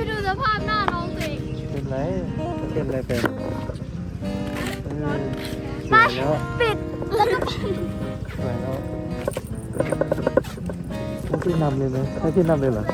ไปดูสภาพหน้าน้องตัวเองเป็นไรเป็นไรเป็นเออสไปวยแล้วปิดแล้วก็สวยแล้วให้พี่นำเลยไหมให้พี่นำเลยเหรอ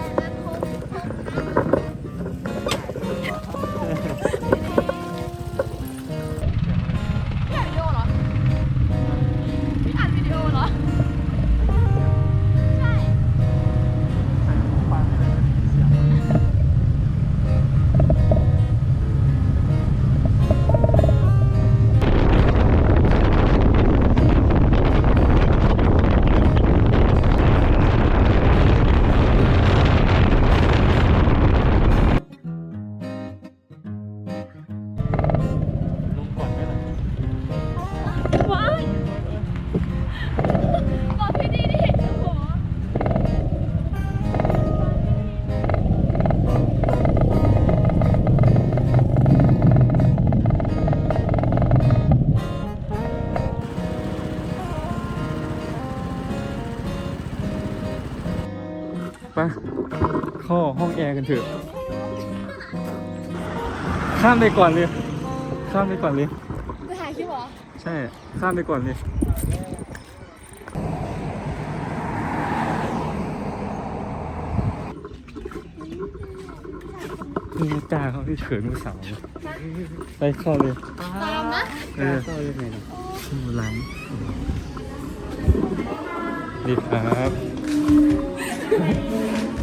ไปเข้าห้องแอร์กันเถอะ ข้ามไปก่อนเลย ข้ามไปก่อนเลยจะถ่ายคลิปเหรอ ใช่ ข้ามไปก่อนเลยนี่ไม่กล้าเขาที่เขินมือสาวเลยไปเข้าเลย ตามนะ เออเข้ายังไงนะหลังดีครับ 何?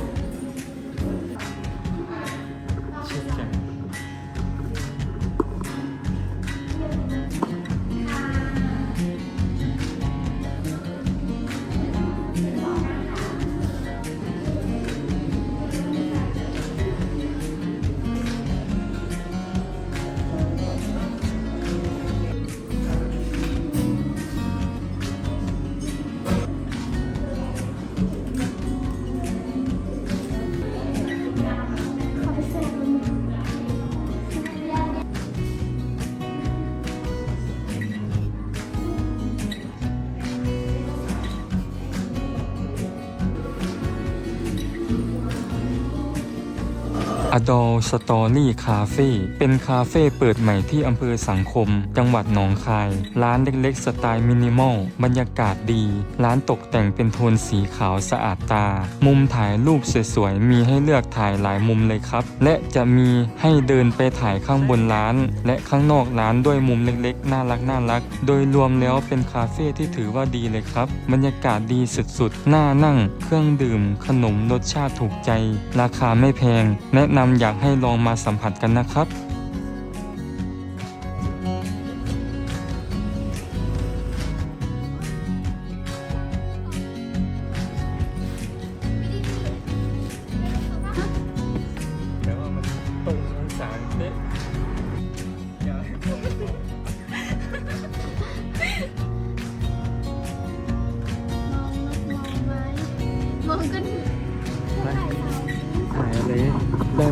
อดอลสตอรี่คาเฟ่เป็นคาเฟ่เปิดใหม่ที่อำเภอสังคม จังหวัดหนองคาย ร้านเล็กๆ สไตล์มินิมอล บรรยากาศดี ร้านตกแต่งเป็นโทนสีขาวสะอาดตา มุมถ่ายรูปสวยๆ มีให้เลือกถ่ายหลายมุมเลยครับ และจะมีให้เดินไปถ่ายข้างบนร้าน และข้างนอกร้านด้วยมุมเล็กๆ น่ารักน่ารัก โดยรวมแล้วเป็นคาเฟ่ที่ถือว่าดีเลยครับ บรรยากาศดีสุดๆ น่านั่ง เครื่องดื่ม ขนมรสชาติถูกใจ ราคาไม่แพง แนะนำอยากให้ลองมาสัมผัสกันนะครับ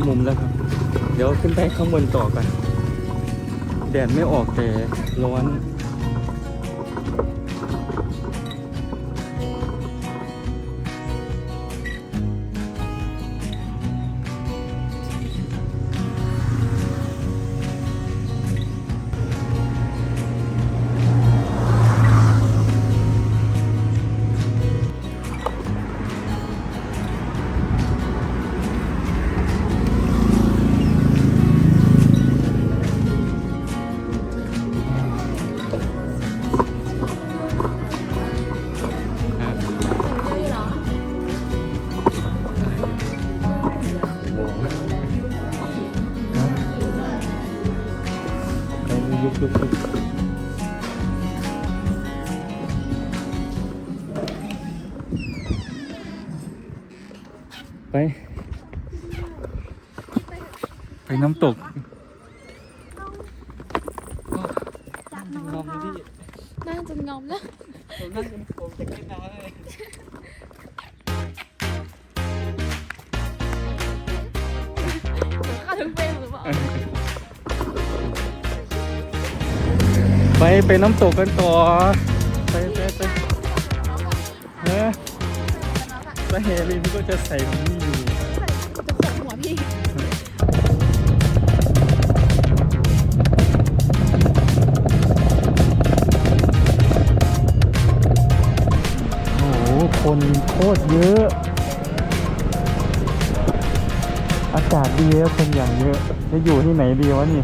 มุมแล้วครับ เดี๋ยวขึ้นไปข้างบนต่อกัน แดดไม่ออกแต่ร้อน ไป ไปน้ำตกจากน้องลองค่ะดิน่าจะงอมแล้วผมนั่งผมจะเล่นน้ำเลยเข้าถึงเฟรมหรือเปล่าไปไปน้ำตกกันต่อไแฮร์รี่มันก็จะใส่มันนี่อยู่จะใส่หัวพี่ โอ้โห คนโคตรเยอะ อากาศดีแล้วคนอย่างเยอะ จะอยู่ที่ไหนดีวะนี่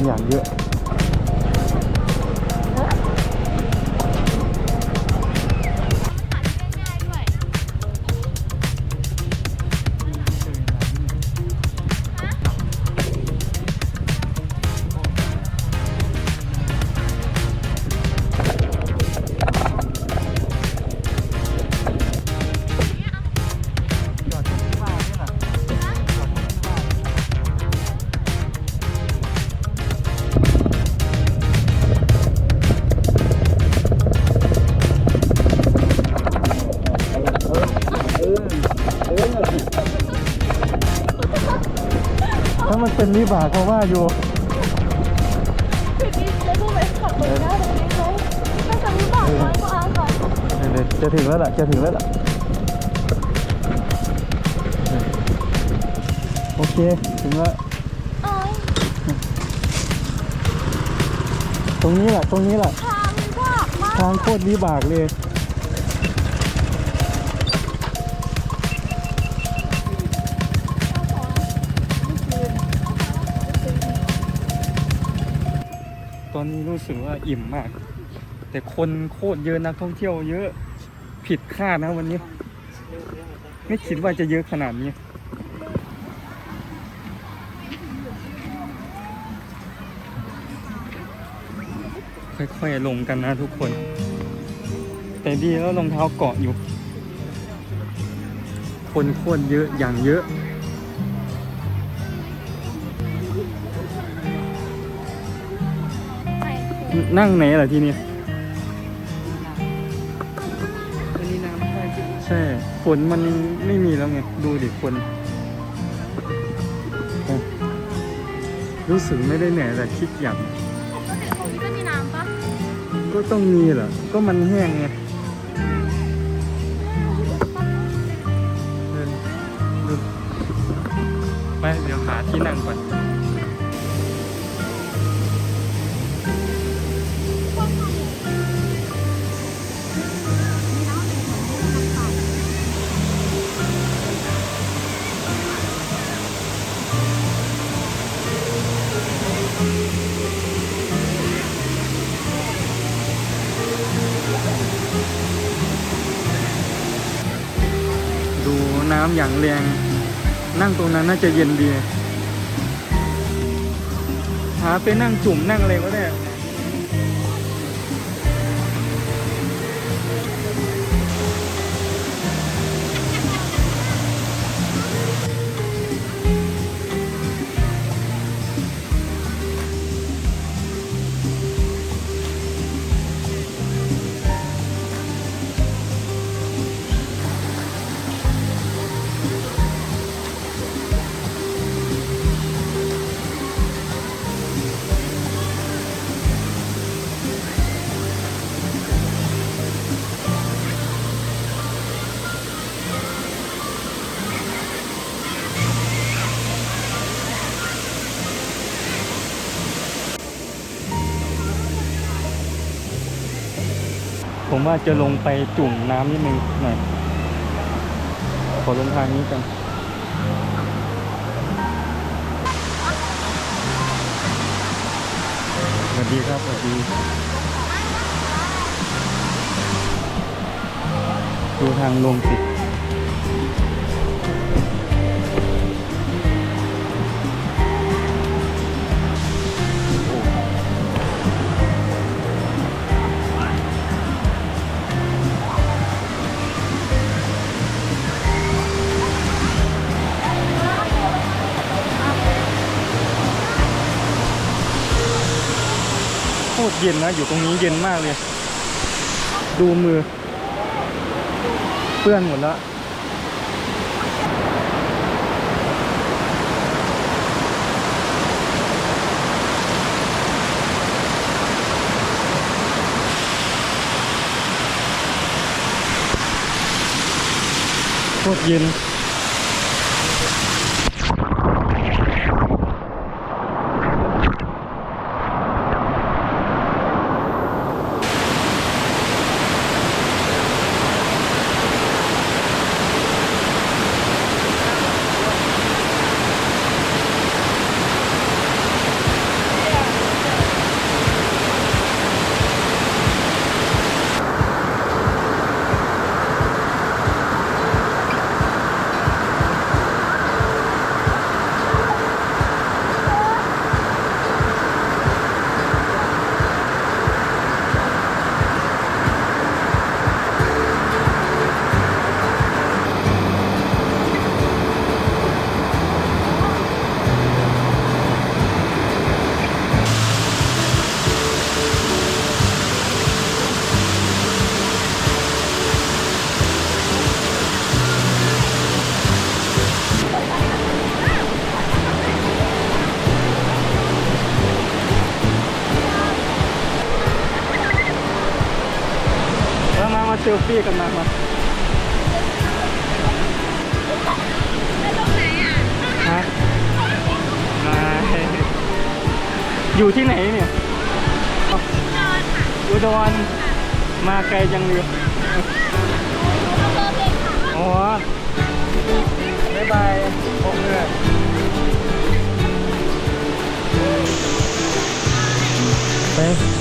ดูคนอย่างเยอะ เป็นวิบากเขาะว่าอยู่คือที่จะพูดไปขับรถหน้าตรงนี้เลยน่าจะวิบากน้อยกว่าอาก่อนเดี๋ยวจะถึงแล้วล่ะจะถึงแล้วล่ะโอเคถึงแล้วเอ้ยตรงนี้แหละตรงนี้แหละทางวิบากมากทางโคตรวิบากเลย อนนี้รู้สึกว่าอิ่มมาก แต่คนโคตรเยอะนักท่องเที่ยวเยอะผิดคาดนะวันนี้ ไม่คิดว่าจะเยอะขนาดนี้ค่อยๆลงกันนะทุกคน แต่ดีแล้วรองเท้าเกาะอยู่ คนโคตรเยอะอย่างเยอะ นั่งไหนล่ะที่นี่วันนี้น้ำใช่ใช่ฝนมันไม่มีแล้วไง ดูดิคนโอ้รู้สึกไม่ได้เหนื่อยแต่คิดอย่างปกติตรงนี้จะมีน้ำปะก็ต้องมีเหรอ ก็มันแห้งไงเดินดูไปเดี๋ยวหาที่นั่งก่อน ดูน้ำอย่างแรง นั่งตรงนั้นน่าจะเย็นดี หาไปนั่งจุ่มนั่งอะไรก็ได้ ผมว่าจะลงไปจุ่มน้ำนิดนึงหน่อย ขอลงทางนี้กันสวัสดีครับสวัสดี ดูทางลงสิ เย็นนะ อยู่ตรงนี้เย็นมากเลย ดูมือ เปื้อนหมดแล้วโคตรเย็น มามาเซลฟี่กันมามาฮะมาอยู่ที่ไหนเนี่ยอุดรมาไกลจังเลยอ๋อบ๊ายบายพงเรือไป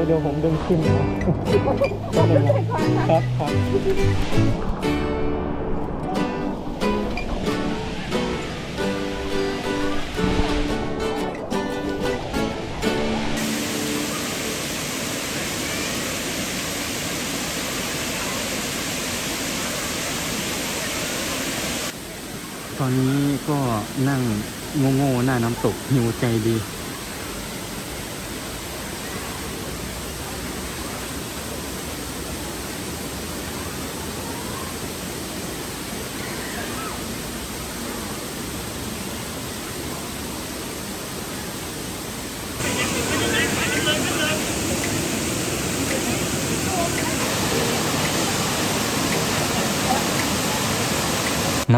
ยวเดี๋ยวผมดึงขึ้นนะครับครับตอนนี้ก็นั่งโง่ๆหน้าน้ำตกหิวใจดี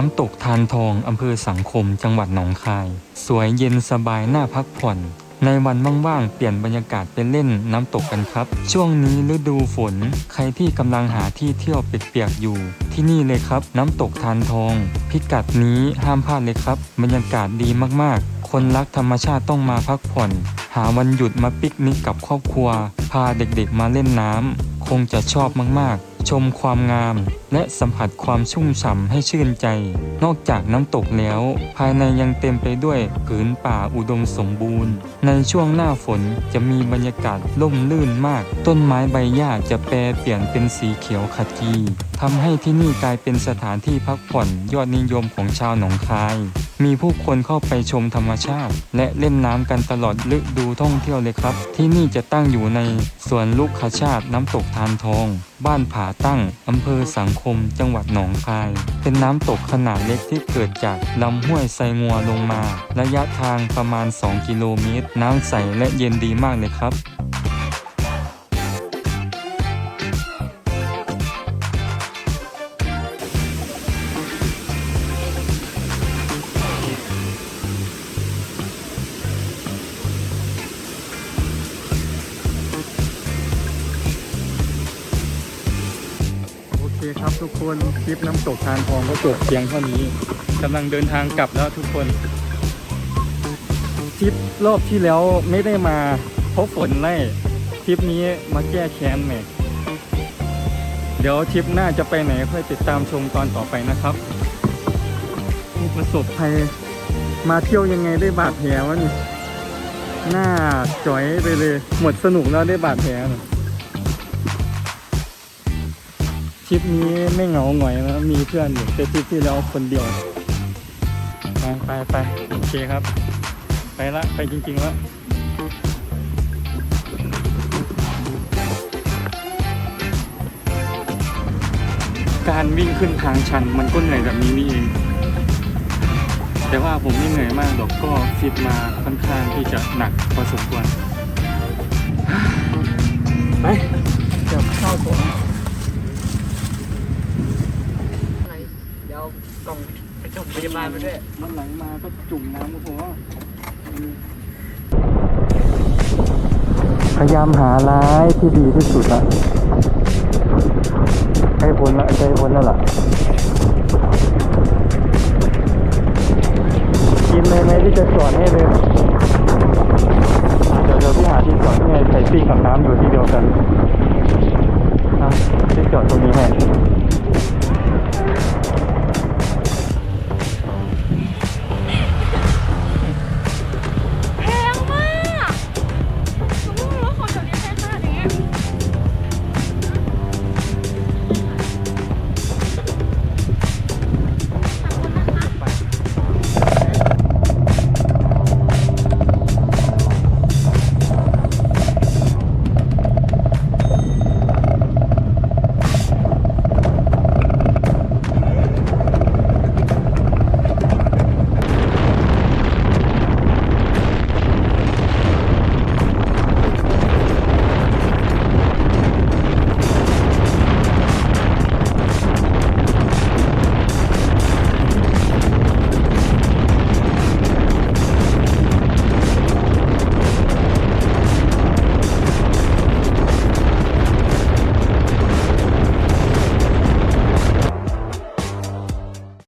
น้ำตกทานทองอำเภอสังคมจังหวัดหนองคาย สวยเย็นสบายน่าพักผ่อน ในวันว่างๆ เปลี่ยนบรรยากาศไปเล่นน้ำตกกันครับ ช่วงนี้ฤดูฝน ใครที่กำลังหาที่เที่ยวเปียกๆอยู่ ที่นี่เลยครับ น้ำตกทานทอง พิกัดนี้ห้ามพลาดเลยครับ บรรยากาศดีมากๆ คนรักธรรมชาติต้องมาพักผ่อน หาวันหยุดมาปิกนิกกับครอบครัว พาเด็กๆมาเล่นน้ำคงจะชอบมากๆ ชมความงาม และสัมผัสความชุ่มฉ่ำให้ชื่นใจ นอกจากน้ำตกแล้ว ภายในยังเต็มไปด้วยผืนป่าอุดมสมบูรณ์ ในช่วงหน้าฝนจะมีบรรยากาศร่มรื่นมาก ต้นไม้ใบหญ้าจะแปรเปลี่ยนเป็นสีเขียวขจีทำให้ที่นี่กลายเป็นสถานที่พักผ่อนยอดนิยมของชาวหนองคาย มีผู้คนเข้าไปชมธรรมชาติ และเล่นน้ำกันตลอดฤดูท่องเที่ยวเลยครับ ที่นี่จะตั้งอยู่ในสวนลูกขชาติน้ำตกทานทอง บ้านผาตั้งอำเภอสังคม จังหวัดหนองคาย เป็นน้ำตกขนาดเล็กที่เกิดจากลำห้วยไซงัวลงมา ระยะทางประมาณ 2 กิโลเมตร น้ำใสและเย็นดีมากเลยครับ ทุกคนคลิปน้ำตกทานทองก็จบเพียงเท่านี้กำลังเดินทางกลับแล้วทุกคนทริปรอบที่แล้วไม่ได้มาเพราะฝนไล่ทริปนี้มาแก้แค้นแม่เดี๋ยวทริปหน้าจะไปไหนค่อยติดตามชมตอนต่อไปนะครับผู้ประสบภัยมาเที่ยวยังไงได้บาดแผลวะนี่หน้าจ่อยไปเลย หมดสนุกแล้วได้บาดแผล ริปนี้ไม่เหงาหงอยนะมีเพื่อนอยู่แต่ทริปที่แล้วคนเดียวไปไปไปโอเคครับ ไปละไปจริงๆแล้วการวิ่งขึ้นทางชันมันก็เหนื่อยแบบนี้นี่เอง แต่ว่าผมไม่เหนื่อยมากหรอกก็ฟิตมาค่อนข้างที่จะหนักพอสมควรไปเดี๋ยวเข้าของไหนเดี๋ยวกล่องไป จบพยาบาลไปด้วยมันไหลมาก็จุ่มน้ำก็พอพยายามหาร้ายที่ดีที่สุดละใกล้พ้นละใกล้พ้นแล้วล่ะ กินเลยไหมที่จะสอนให้เลยเดี๋ยวเดี๋ยวพี่หาที่สอนให้ไข่ปิ้งกับน้ำอยู่ที่เดียวกันที่จอดตรงนี้ให้